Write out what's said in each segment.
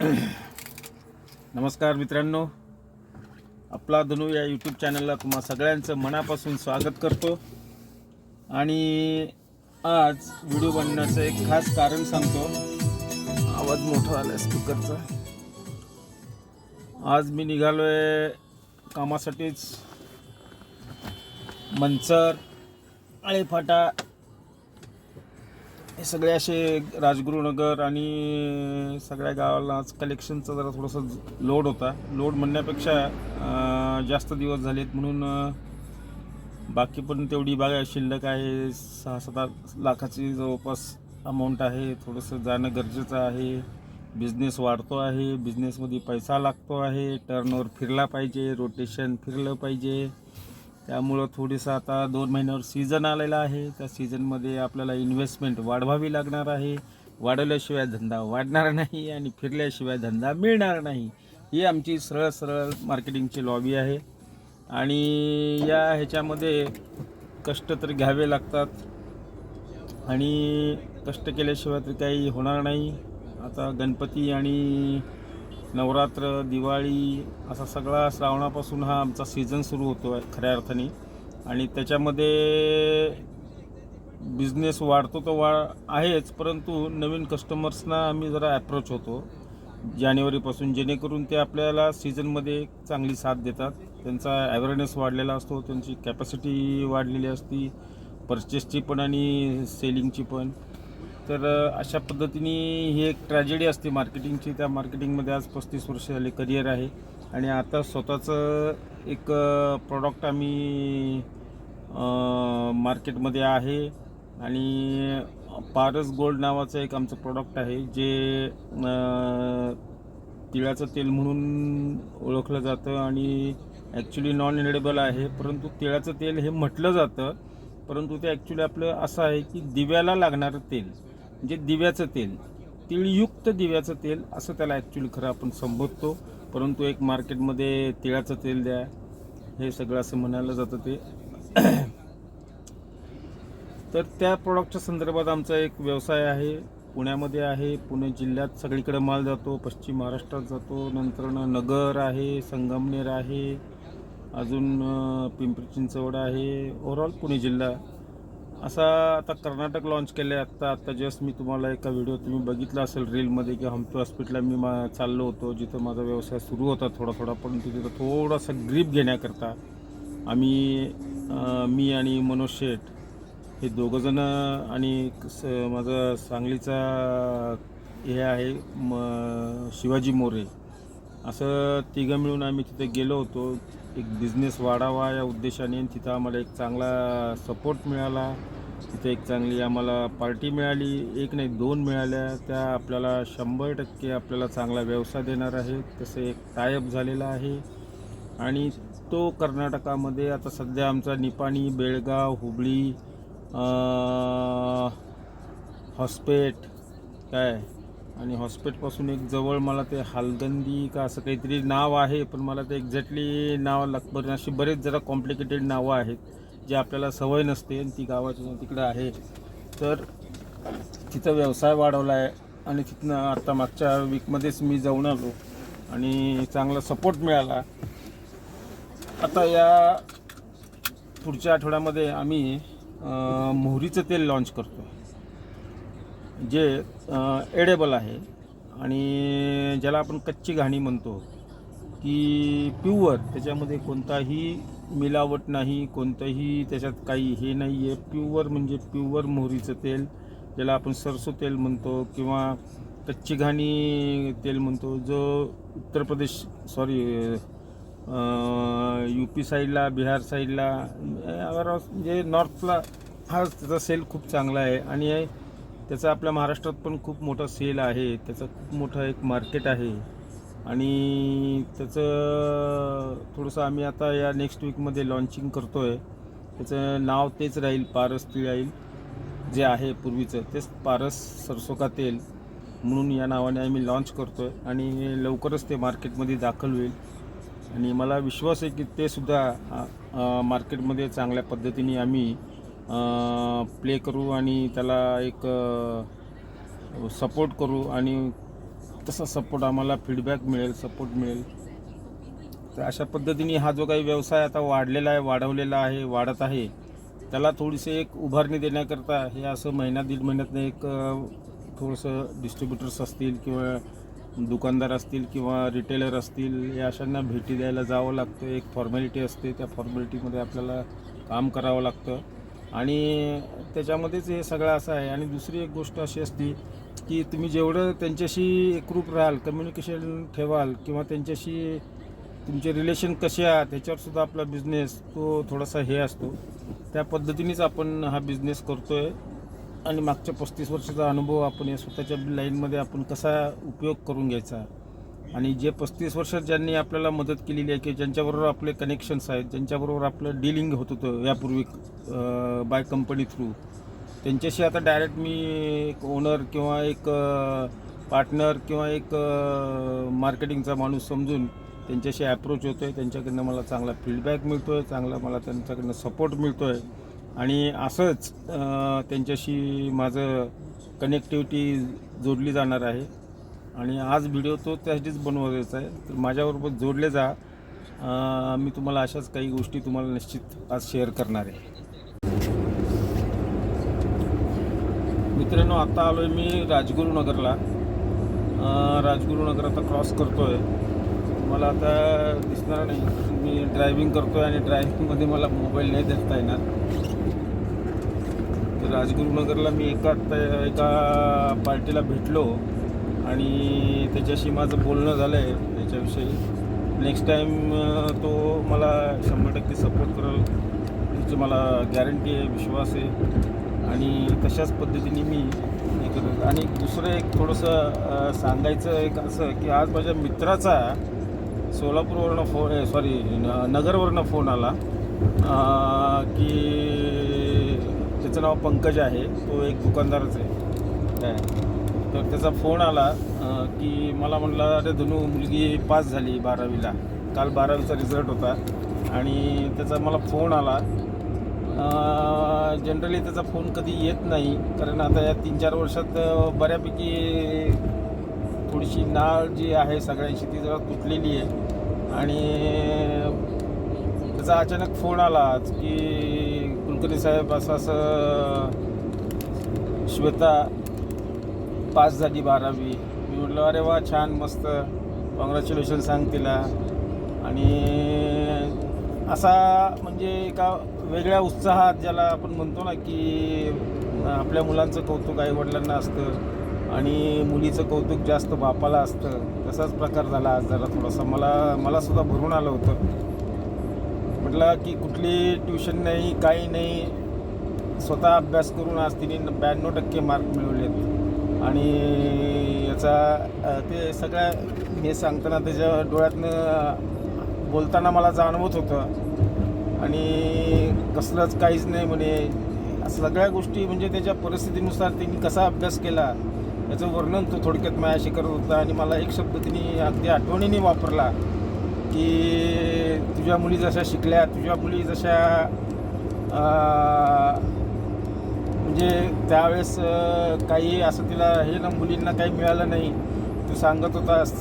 नमस्कार मित्रांनो. आपला धनू या यूट्यूब चॅनलला तुम्हा सगळ्यांचं मनापासून स्वागत करतो. आणि आज व्हिडिओ बनवण्याचं एक खास कारण सांगतो. आवाज मोठा आला स्पीकरचा. आज मी निघालोय कामासाठीच. मंचर आळेफाटा हे सगळे असे राजगुरुनगर आणि सगळ्या गावाला आज कलेक्शनचा जरा थोडंसं लोड होता. लोड म्हणण्यापेक्षा जास्त दिवस झालेत म्हणून बाकी पण तेवढी बागा शिल्लक आहे. सहा सात लाखाची जवळपास अमाऊंट आहे. थोडंसं जाणं गरजेचं आहे. बिझनेस वाढतो आहे. बिझनेसमध्ये पैसा लागतो आहे. टर्नओवर फिरला पाहिजे. रोटेशन फिरलं पाहिजे. त्यामुळं थोडीसं आता दोन महिन्यावर सीझन आलेला आहे. त्या सीझनमध्ये आपल्याला इन्व्हेस्टमेंट वाढवावी लागणार आहे. वाढवल्याशिवाय धंदा वाढणार नाही आणि फिरल्याशिवाय धंदा मिळणार नाही. ही आमची सरळ सरळ मार्केटिंगची लॉबी आहे. आणि या ह्याच्यामध्ये कष्ट तर घ्यावे लागतात. आणि कष्ट केल्याशिवाय तर काही होणार नाही. आता गणपती आणि नवरात्र दिवाळी असा सगळा श्रावणापासून हा आमचा सीझन सुरू होतो आहे खऱ्या अर्थाने. आणि त्याच्यामध्ये बिझनेस वाढतो तर वा आहेच परंतु नवीन कस्टमर्सना आम्ही जरा ॲप्रोच होतो जानेवारीपासून. जेणेकरून ते आपल्याला सीझनमध्ये चांगली साथ देतात. त्यांचा अवेअरनेस वाढलेला असतो त्यांची कॅपॅसिटी वाढलेली असती परचेसची पण आणि सेलिंगची पण. तर अशा पद्धतीने ही एक ट्रॅजेडी असते मार्केटिंगची त्या मार्केटिंगमध्ये आज पस्तीस वर्ष झाले करिअर आहे. आणि आता स्वतःचं एक प्रॉडक्ट आम्ही मार्केटमध्ये आहे. आणि पारस गोल्ड नावाचं एक आमचं प्रॉडक्ट आहे जे तिळाचं तेल म्हणून ओळखलं जातं आणि ॲक्च्युली नॉन एडेबल आहे. परंतु तिळाचं तेल हे म्हटलं जातं. परंतु ते ॲक्च्युली आपलं असं आहे की दिव्याला लागणारं तेल. म्हणजे दिव्याचं तेल. तिळयुक्त दिव्याचं तेल असं त्याला ॲक्च्युली खरं आपण संबोधतो. परंतु एक मार्केटमध्ये तिळाचं तेल द्या हे सगळं असं म्हणायला जातं ते. तर त्या प्रॉडक्टच्या संदर्भात आमचा एक व्यवसाय आहे. पुण्यामध्ये आहे. पुणे जिल्ह्यात सगळीकडे माल जातो. पश्चिम महाराष्ट्रात जातो. नंतर नगर आहे संगमनेर आहे. अजून पिंपरी चिंचवड आहे. ओव्हरऑल पुणे जिल्हा असा आता कर्नाटक लॉन्च केलं आहे आत्ता आत्ता जस्ट मी तुम्हाला एका व्हिडिओ तुम्ही बघितला असेल रीलमध्ये की हम्पी हॉस्पिटलला मी मा चाललो होतो जिथं माझा व्यवसाय सुरू होता थोडा थोडा पण तिथं थोडासा ग्रीप घेण्याकरता आम्ही मी आणि मनोज शेठ हे दोघंजणं आणि एक स माझा सांगलीचा हे आहे म शिवाजी मोरे. असं तिघं मिळून आम्ही तिथे गेलो होतो. एक बिझनेस वाढावा या उद्देशाने तिथं आम्हाला एक चांगला सपोर्ट मिळाला. तिथे एक चांगली आम्हाला पार्टी मिळाली. एक नाही दोन मिळाल्या. त्या आपल्याला शंभर टक्के आपल्याला चांगला व्यवसाय देणार आहे तसं एक टायअप झालेला आहे. आणि तो कर्नाटकामध्ये आता सध्या आमचा निपाणी बेळगाव हुबळी हॉस्पेट काय? आणि हॉस्पेटपासून एक जवळ मला ते हालदंदी का असं काहीतरी नाव आहे पण मला ते एक्झॅक्टली नाव लाग अशी बरेच जरा कॉम्प्लिकेटेड नावं आहेत जे आपल्याला सवय नसते आणि ती गावाच्या तिकडं आहे. तर तिथं व्यवसाय वाढवला आहे आणि तिथनं आता मागच्या वीकमध्येच मी जाऊन आलो आणि चांगला सपोर्ट मिळाला. आता या पुढच्या आठवड्यामध्ये आम्ही मोहरीचं तेल लॉन्च करतो जे एडेबल आहे आणि ज्याला आपण कच्ची घाणी म्हणतो की प्युअर त्याच्यामध्ये कोणताही मिलावट नाही कोणतंही त्याच्यात काही हे नाही आहे प्युअर म्हणजे प्युअर मोहरीचं तेल ज्याला आपण सरसो तेल म्हणतो किंवा कच्ची घाणी तेल म्हणतो. जो Uttar Pradesh sorry U P साईडला बिहार साईडला म्हणजे नॉर्थला हा त्याचा सेल खूप चांगला आहे. आणि त्याचा आपल्या महाराष्ट्रात पण खूप मोठा सेल आहे. त्याचं खूप मोठं एक मार्केट आहे. आणि त्याचं थोडंसं आम्ही आता या नेक्स्ट वीकमध्ये लॉन्चिंग करतो आहे त्याचं नाव तेच राहील पारस तिळाईल. राहील जे आहे पूर्वीचं तेच पारस सरसो का तेल म्हणून या नावाने आम्ही लॉन्च करतो आहे आणि लवकरच ते मार्केटमध्ये दाखल होईल. आणि मला विश्वास आहे की ते सुद्धा मार्केटमध्ये चांगल्या पद्धतीने आम्ही प्ले करू आणि त्याला एक सपोर्ट करू आणि तसा सपोर्ट आम्हाला फीडबॅक मिळेल सपोर्ट मिळेल. तर अशा पद्धतीने हा जो काही व्यवसाय आता वाढलेला आहे वाढवलेला आहे वाढत आहे त्याला थोडीशी एक उभारणी देण्याकरता हे असं महिना दीड महिन्यातनं एक थोडंसं डिस्ट्रीब्युटर्स असतील किंवा दुकानदार असतील किंवा रिटेलर असतील या अशांना भेटी द्यायला जावं लागतं. एक फॉर्मॅलिटी असते त्या फॉर्मॅलिटीमध्ये आपल्याला काम करावं लागतं. आणि त्याच्यामध्येच हे सगळं असं आहे. आणि दुसरी एक गोष्ट अशी असते की तुम्ही जेवढं त्यांच्याशी एकरूप राहाल कम्युनिकेशन ठेवाल किंवा त्यांच्याशी तुमचे रिलेशन कसे आहात त्याच्यावरसुद्धा आपला बिझनेस तो थोडासा हे असतो. त्या पद्धतीनेच आपण हा बिझनेस करतो आहे आणि मागच्या पस्तीस वर्षाचा अनुभव आपण या स्वतःच्या लाईनमध्ये आपण कसा उपयोग करून घ्यायचा? आणि जे पस्तीस वर्ष ज्यांनी आपल्याला मदत केलेली आहे की ज्यांच्याबरोबर आपले कनेक्शन्स आहेत ज्यांच्याबरोबर आपलं डीलिंग होत होतं यापूर्वी बाय कंपनी थ्रू त्यांच्याशी आता डायरेक्ट मी एक ओनर किंवा एक पार्टनर किंवा एक मार्केटिंगचा माणूस समजून त्यांच्याशी ॲप्रोच होतो आहे त्यांच्याकडनं मला चांगला फीडबॅक मिळतो आहे चांगला मला त्यांच्याकडनं सपोर्ट मिळतो आहे आणि असंच त्यांच्याशी माझं कनेक्टिव्हिटी जोडली जाणार आहे. आणि आज व्हिडिओ तो त्यासाठीच बनवायचा आहे. तर माझ्याबरोबर जोडले जा. मी तुम्हाला अशाच काही गोष्टी तुम्हाला निश्चित आज शेअर करणार आहे. मित्रांनो आत्ता आलो आहे मी राजगुरुनगरला. राजगुरुनगर आता क्रॉस करतो आहे मला आता दिसणार नाही. मी ड्रायव्हिंग करतो आहे आणि ड्रायव्हिंगमध्ये मला मोबाईल नाही देता येणार. तर राजगुरुनगरला मी एका एका पार्टीला भेटलो. आणि त्याच्याशी माझं बोलणं झालं आहे त्याच्याविषयी नेक्स्ट टाईम तो मला शंभर टक्के सपोर्ट करेल. याची मला गॅरंटी आहे विश्वास आहे. आणि तशाच पद्धतीने मी हे करेल. आणि दुसरं एक थोडंसं सांगायचं एक असं की आज माझ्या मित्राचा सोलापूरवरनं फोन सॉरी नगरवरनं फोन आला. की त्याचं नाव पंकज आहे. तो एक दुकानदारच आहे. काय? तर त्याचा फोन आला की मला म्हटलं अरे धनू मुलगी पास झाली बारावीला. काल बारावीचा रिझल्ट होता. आणि त्याचा मला फोन आला. जनरली त्याचा फोन कधी येत नाही कारण आता या तीन चार वर्षात बऱ्यापैकी थोडीशी नाळ जी आहे सगळ्यांशी ती जरा तुटलेली आहे. आणि त्याचा अचानक फोन आला आज की कुलकर्णी साहेब असं असं श्वेता पास झाली बारावी. मी म्हटलं अरे वा छान मस्त. कॉंग्रॅच्युलेशन सांग तिला. आणि असा म्हणजे एका वेगळ्या उत्साहात ज्याला आपण म्हणतो ना की आपल्या मुलांचं कौतुक आईवडिलांना असतं आणि मुलीचं कौतुक जास्त बापाला असतं. तसाच प्रकार झाला आज जरा थोडासा. मला मलासुद्धा भरून आलं होतं. म्हटलं की कुठली ट्युशन नाही काही नाही. स्वतः अभ्यास करून आज तिने ब्याण्णव टक्के मार्क मिळवलेत. आणि याचा ते सगळ्या हे सांगताना त्याच्या डोळ्यातनं बोलताना मला जाणवत होतं. आणि कसलंच काहीच नाही म्हणे. सगळ्या गोष्टी म्हणजे त्याच्या परिस्थितीनुसार त्यांनी कसा अभ्यास केला याचं वर्णन तो थोडक्यात मायाशी करत होता. आणि मला एक शब्द तिने अगदी आठवणीने वापरला की तुझ्या मुली जशा शिकल्या तुझ्या मुली जशा म्हणजे त्यावेळेस काही असं तिला हे ना मुलींना काही मिळालं नाही. तू सांगत होतास.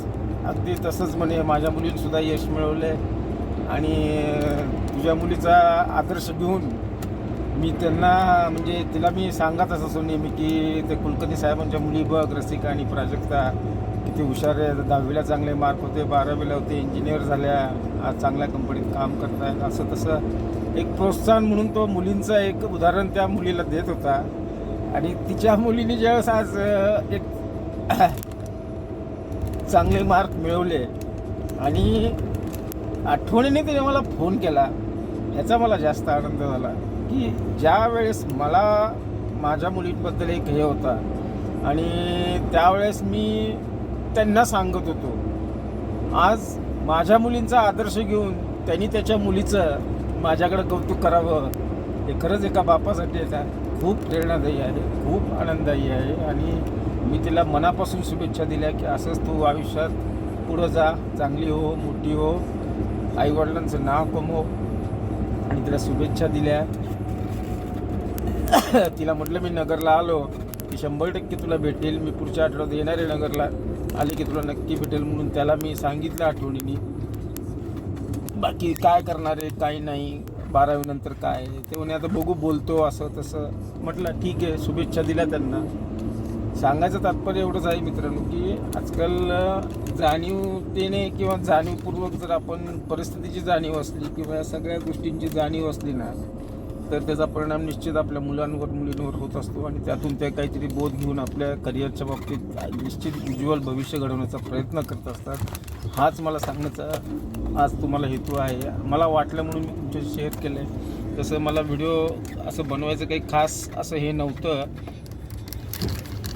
अगदी तसंच म्हणे माझ्या मुलींसुद्धा यश मिळवले आणि तुझ्या मुलीचा आदर्श घेऊन मी त्यांना म्हणजे तिला मी सांगत असतो नेहमी की ते कुलकर्णी साहेबांच्या मुली बघ रसिका आणि प्राजक्ता. किती हुशार आहे. दहावीला चांगले मार्क होते बारावीला होते इंजिनियर झाल्या. आज चांगल्या कंपनीत काम करतायत. असं तसं एक प्रोत्साहन म्हणून तो मुलींचं एक उदाहरण त्या मुलीला देत होता. आणि तिच्या मुलीने ज्यावेळेस आज एक चांगले मार्क मिळवले आणि आठवणीने तिने मला फोन केला याचा मला जास्त आनंद झाला की ज्या वेळेस मला माझ्या मुलींबद्दल एक हे होता आणि त्यावेळेस मी त्यांना सांगत होतो. आज माझ्या मुलींचा आदर्श घेऊन त्यांनी त्याच्या मुलीचं माझ्याकडं कौतुक करावं. हे खरंच एका बापासाठी आहे खूप प्रेरणादायी आहे खूप आनंददायी आहे. आणि मी तिला मनापासून शुभेच्छा दिल्या की असंच तू आयुष्यात पुढं जा चांगली हो मोठी हो आईवडिलांचं नाव कमव. आणि तिला शुभेच्छा दिल्या. तिला म्हटलं मी नगरला आलो की शंभर टक्के तुला भेटेल. मी पुढच्या आठवड्यात येणार आहे नगरला आले की तुला नक्की भेटेल. म्हणून त्याला मी सांगितलं आठवणीने. बाकी काय करणार आहे काय नाही. बारावीनंतर काय ते म्हणे आता बघू बोलतो असं तसं. म्हटलं ठीक आहे शुभेच्छा दिल्या त्यांना. सांगायचं तात्पर्य एवढंच आहे मित्रांनो की आजकाल जाणीवतेने किंवा जाणीवपूर्वक जर आपण परिस्थितीची जाणीव असली किंवा या सगळ्या गोष्टींची जाणीव असली ना तर त्याचा परिणाम निश्चित आपल्या मुलांवर मुलींवर होत असतो आणि त्यातून ते काहीतरी बोध घेऊन आपल्या करिअरच्या बाबतीत निश्चित उज्ज्वल भविष्य घडवण्याचा प्रयत्न करत असतात. हाच मला सांगण्याचा आज तुम्हाला हेतू आहे. मला वाटलं म्हणून मी तुमच्याशी शेअर केलं आहे तसं मला व्हिडिओ असं बनवायचं काही खास असं हे नव्हतं.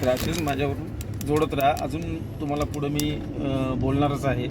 तर असेच माझ्यावरून जोडत राहा. अजून तुम्हाला पुढं मी बोलणारच आहे.